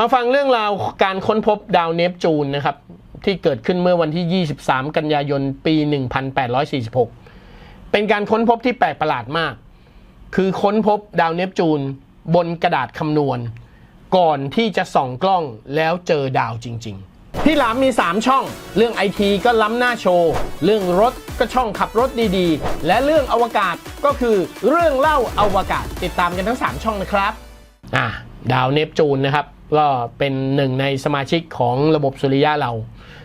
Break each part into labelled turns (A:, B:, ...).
A: มาฟังเรื่องราวการค้นพบดาวเนปจูนนะครับ ที่เกิดขึ้นเมื่อวันที่ 23 กันยายนปี 1846 เป็นการค้นพบที่แปลกประหลาดมาก คือค้นพบดาวเนปจูนบนกระดาษคำนวณ ก่อนที่จะส่องกล้องแล้วเจอดาวจริงๆพี่หลามมี 3 ช่อง เรื่องไอทีก็ล้ำหน้าโชว์ เรื่องรถก็ช่องขับรถดีๆ และเรื่องอวกาศก็คือเรื่องเล่าอวกาศติดตามกันทั้ง 3 ช่องนะครับอ่าดาวเนปจูนนะครับ ก็เป็นหนึ่งในสมาชิกของระบบสุริยะเรา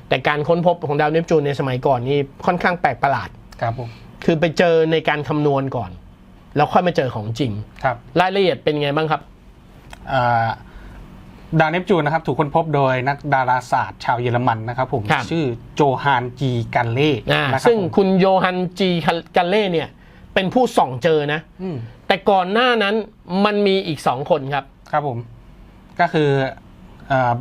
A: แต่การค้นพบของดาวเนปจูนในสมัยก่อนนี่ค่อนข้างแปลกประหลาด
B: ครับผม
A: คือไปเจอในการคำนวณก่อน แล้วค่อยมาเจอของจริง
B: ครับ
A: รายละเอียดเป็นไงบ้างครับ
B: อ่าดาวเนปจูนนะครับถูกค้นพบโดยนักดาราศาสตร์ชาวเยอรมันนะครับผม
A: ครับ
B: ชื่อโจฮานจีกันเล่
A: อ่า
B: นะครับ
A: ซึ่ง
B: ผม
A: คุณโยฮันจีกันเล่เนี่ย เป็นผู้ส่องเจอนะ
B: อืม
A: แต่ก่อนหน้านั้นมันมีอีกสองคนครับ
B: ครับผม ก็คือเอ่อ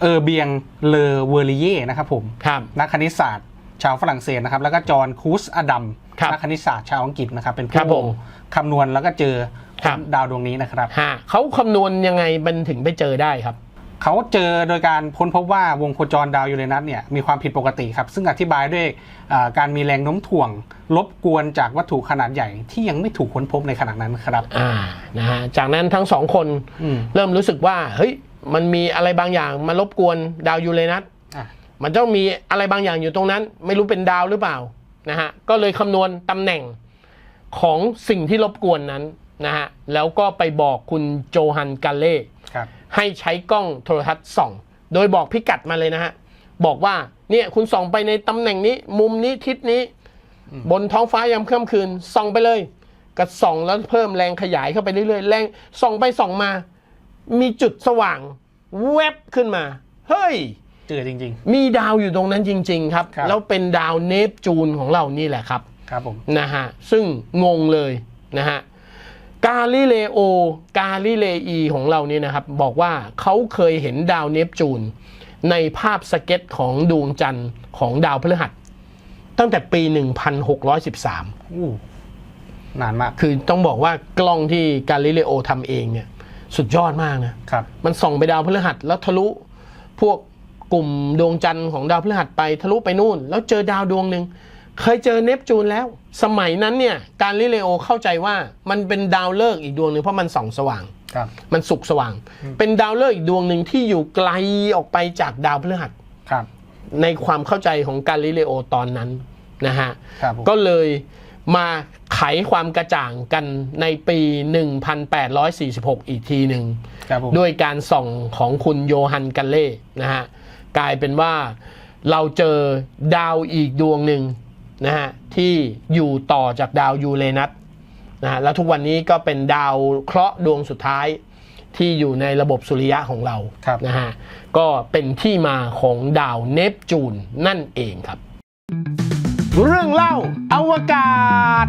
B: เออเบียงเลอเวอริเย่นะครับผม
A: ครับ
B: นักคณิตศาสตร์ชาวฝรั่งเศสนะครับ แล้วก็จอห์นคูสอดัม
A: ครับ
B: นักคณิตศาสตร์ชาวอังกฤษนะครับ เป็น
A: ครับ
B: ผู้
A: ผม
B: คำนวณแล้วก็เจอ
A: ครับ
B: ดาวดวงนี้นะครับ
A: ฮะเขาคำนวณยังไงมันถึงไปเจอได้ครับ
B: เขาเจอโดยการค้นพบว่าวงโคจรดาวยูเรนัสเนี่ยมีความผิดปกติครับ ซึ่งอธิบายด้วยอ่าการมีแรงโน้มถ่วงรบกวนจากวัตถุขนาดใหญ่ที่ยังไม่ถูกค้นพบในขณะนั้นครับ
A: อ่านะฮะจากนั้นทั้งสองคน
B: อืม
A: เริ่มรู้สึกว่าเฮ้ยมันมีอะไรบางอย่างมารบกวนดาวยูเรนัส
B: อะ
A: มันต้องมีอะไรบางอย่างอยู่ตรงนั้น ไม่รู้เป็นดาวหรือเปล่านะฮะก็เลยคำนวณตำแหน่งของสิ่งที่รบกวนนั้นนะฮะแล้วก็ไปบอกคุณโจฮันกาเล่
B: ครับ
A: ให้ใช้กล้องโทรทัศน์ส่อง โดยบอกพิกัดมาเลยนะฮะ บอกว่าเนี่ยคุณส่องไปในตำแหน่งนี้ มุมนี้ทิศนี้ บนท้องฟ้ายามค่ำคืนส่องไปเลยก็ส่องแล้วเพิ่มแรงขยายเข้าไปเรื่อยๆแรงส่องไปส่องมา มีจุดสว่างแวบขึ้นมา เฮ้ย
B: เจอจริง
A: มีดาวอยู่ตรงนั้นจริงๆครับ
B: ครับ
A: แล้วเป็นดาวเนปจูนของเรานี่แหละครับ
B: ๆครับผม
A: นะฮะซึ่งงงเลยนะฮะ กาลิเลโอกาลิเลอีของเราเนี่ยนะครับ บอกว่าเขาเคยเห็นดาวเนปจูน ในภาพสเก็ตของดวงจันทร์ของดาวพฤหัส ตั้งแต่ปี 1613
B: อู้นานมาก
A: คือต้องบอกว่ากล้องที่กาลิเลโอทำเองเนี่ย สุดยอดมากนะ
B: ครับ
A: มันส่องไปดาวพฤหัสแล้วทะลุพวกกลุ่มดวงจันทร์ของดาวพฤหัสไปทะลุไปนู่น แล้วเจอดาวดวงหนึ่ง เคยเจอเนปจูนแล้ว สมัยนั้นเนี่ยการลิเลโอเข้าใจว่ามันเป็นดาวฤกษ์อีกดวงหนึ่งเพราะมันส่องสว่าง
B: ครับ
A: มันสุกสว่าง เป็นดาวฤกษ์อีกดวงหนึ่งที่อยู่ไกลออกไปจากดาวพฤหัส
B: ครับ
A: ในความเข้าใจของการลิเลโอตอนนั้นนะฮะ
B: ครับผม
A: ก็เลยมาไขความกระจ่างกันในปี 1846 อีกทีหนึ่ง
B: ครับผม
A: ด้วยการส่องของคุณโยฮันกันเล่นะฮะ กลายเป็นว่าเราเจอดาวอีกดวงหนึ่ง นะฮะที่อยู่ต่อจากดาวยูเรนัสนะฮะแล้วทุกวันนี้ก็เป็นดาวเคราะห์ดวงสุดท้ายที่อยู่ในระบบสุริยะของเรา
B: ครับ
A: นะฮะก็เป็นที่มาของดาวเนปจูนนั่นเองครับ เรื่องเล่าอวกาศ